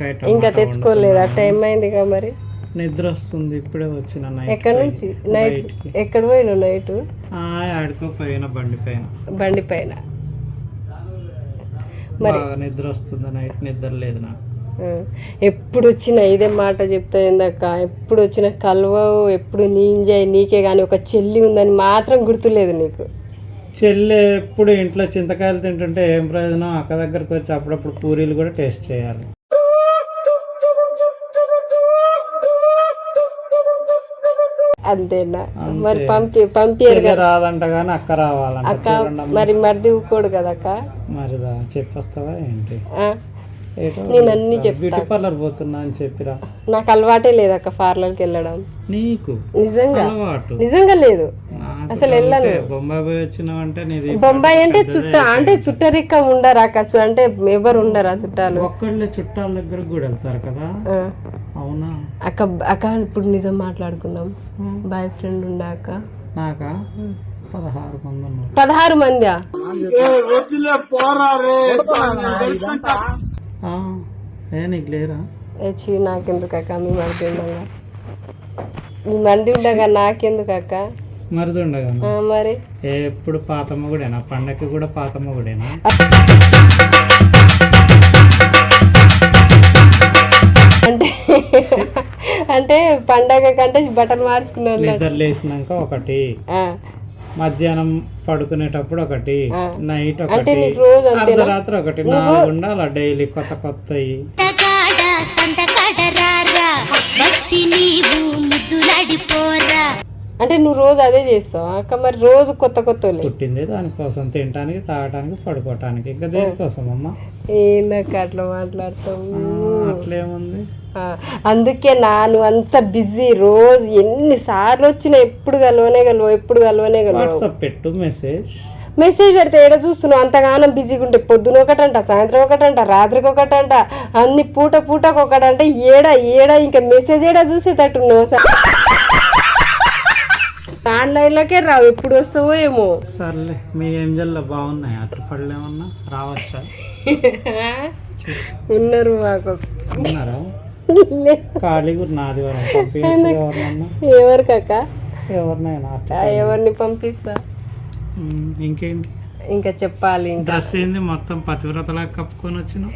వంకాయ ఇంకా తెచ్చుకోలేదా. టైం అయిందిగా మరి? నిద్ర వస్తుంది ఇప్పుడే వచ్చిన నైట్ ఎక్కడి నుంచి? నైట్. ఎక్కడ పోయినావు నైట్? ఆ, ఆడుకో పైన బండి పైన. బండి పైన. బాగా నిద్ర వస్తుంది నైట్ నిద్ర లేదు నాకు. ఎప్పుడు వచ్చినా ఇదే మాట చెప్తా ఏందక్క? ఎప్పుడు వచ్చిన కలవవు ఎప్పుడు నీ ఎంజాయ్ నీకే కానీ ఒక చెల్లి ఉందని మాత్రం గుర్తులేదు నీకు. చెల్లె ఎప్పుడు ఇంట్లో చింతకాయలు తింటుంటే ఏం ప్రయోజనం? అక్క దగ్గరకు వచ్చి అప్పుడప్పుడు పూరీలు కూడా టేస్ట్ చేయాలి. అంతేనా? మరి పంపి పంపియరు చెల్లె రాదంట కానీ అక్క రావాలంట. అమ్మ. మరి మరిది ఊకోడు కదక్క మరిదా చెప్పొస్తావా ఏంటి? నేను అన్ని బ్యూటీ పార్లర్ పోతున్నా అని చెప్పిరా. నాకు అలవాటే లేదక్క పార్లర్కి వెళ్ళడం. నీకు? నిజంగా? అలవాటు? నిజంగా లేదు. అసలు వెళ్ళను. బొంబాయి పోయి వచ్చినావంటే నీది బొంబాయి అంటే చుట్ట అంటే చుట్టరికం ఉండరా కసు అంటే ఎవరు ఉండరా చుట్టాలు. ఒక్కళ్ళే చుట్టాల దగ్గరకు కూడా వెళ్తారు కదా? అవునా? అక్క అక్క ఇప్పుడు నిజం మాట్లాడుకుందాం. బాయ్ ఫ్రెండ్ ఉండాక నాకా? పదహారు మంది పదహారు మందా? ఆ, ఏ నీకు లేరా? ఏచి నాకెందుకు అక్క? మీ మంది ఉండగా మీ మంది ఉండగా నాకెందుకు అక్క? మరిది ఉండగా? ఆ, మరి? ఎప్పుడు పాతమ్మ కూడానా పండక్కి కూడా పాతమ్మ కూడానా అంటే పండగ కంటే బట్టలు మార్చుకున్నాను నిద్ర లేసినాక ఒకటి. ఆ, మధ్యాహ్నం పడుకునేటప్పుడు ఒకటి నైట్ ఒకటి అర్ధరాత్రి ఒకటి నాలుగు ఉండాలి డైలీ కొత్త రారా? వచ్చి నీవు ముద్దులాడిపోరా? అంటే నువ్వు రోజు అదే చేస్తావు? అక్క మరి రోజు కొత్త కొత్త పుట్టింది దానికోసం తినటానికి తాగటానికి పడుకోవటానికి ఇంకా దేనికోసం అమ్మా? ఏందక్క అట్లా మాట్లాడతావు? అట్లేముంది? అందుకే నా నువ్వు అంత బిజీ రోజు. ఎన్నిసార్లు వచ్చినా ఎప్పుడు కలవనే కలవు ఎప్పుడు కలవనే కలవు వాట్సాప్ పెట్టు మెసేజ్. మెసేజ్ పెడితే ఏడ చూస్తున్నావు? అంతగానం బిజీగా ఉంటే పొద్దున ఒకటంట సాయంత్రం ఒకటంట రాత్రికి ఒకటంట అన్ని పూట పూటకు ఒకటంట ఏడ ఏడ ఇంకా మెసేజ్ ఏడా చూసేటట్టున్నావు? ఆన్లైన్లోకే రావు ఎప్పుడు వస్తావో ఏమో. సర్లే మీ ఏంజల్లో బాగున్నాయి అట్లు పడలేమన్నా రావచ్చా? ఉన్నారు మాకు. ఉన్నారా? ఖాళీగా ఉన్న ఆదివారం ఎవరినన్నా. ఎవరికక్క? ఎవరినైనా ఎవరిని పంపిస్తా? ఇంకేంటి? ఇంకా చెప్పాలి ఇంకా. డ్రెస్ ఏంది? మొత్తం పతివ్రతలా కప్పుకొని వచ్చినావు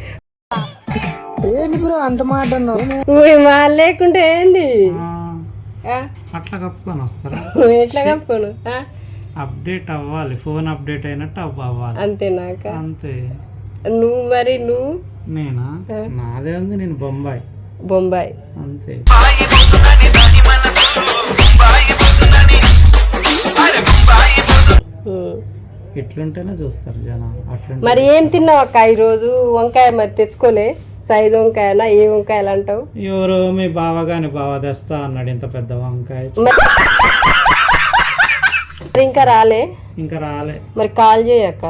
నువ్వు మా లేకుంటే ఏంది? అట్లా కప్పుకొని వస్తారా? ఎట్లా కప్పుకోను? అప్డేట్ అవ్వాలి. ఫోన్ అప్డేట్ అయినట్టు అవ్వ అవ్వాలి. అంతేనాక అంతే. నువ్వు మరి నువ్వు? నేనా? నాదే ఉంది నేను బొంబాయి. బొంబాయి. అంతే. ఇట్లుంటేనే చూస్తారు జనాలు. అట్లుంటే మరి ఏం తిన్నావు అక్క ఈరోజు? వంకాయ మరి తెచ్చుకోలే. సైజు వంకాయనా ఏ వంకాయలు అంటావు? ఎవరో మీ బావ గాని బావ తెస్తా అన్నాడు ఇంత పెద్ద వంకాయ. మరి ఇంకా రాలే? ఇంకా రాలే. మరి కాల్ చేయక్క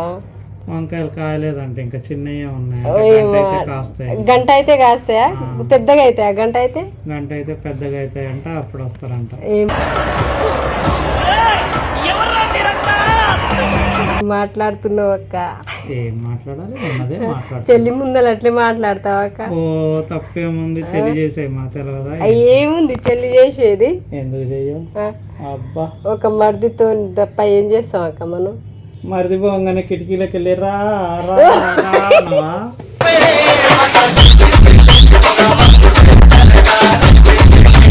వంకాయలు కాయలేదంటే ఇంకా చిన్నయ్యే ఉన్నాయి. అంటే గంట అయితే కాస్తాయి. గంట అయితే కాస్తాయా? పెద్దగా అవుతాయా గంట అయితే? గంట అయితే పెద్దగా అవుతాయంట అప్పుడు వస్తారంట. ఏం? మాట్లాడుతున్నావు ఏం మాట్లాడాలి చెల్లి ముందర అట్లే మాట్లాడతావక్క ఓ తప్పేముంది చెల్లి చేసే మా ఏముంది చెల్లి చేసేది ఎందుకు చెయ్యం అబ్బా ఒక మర్దితో తప్ప ఏం చేస్తాం అక్క మనం మరిది పోగానే కిటికీలోకి వెళ్ళిరా రా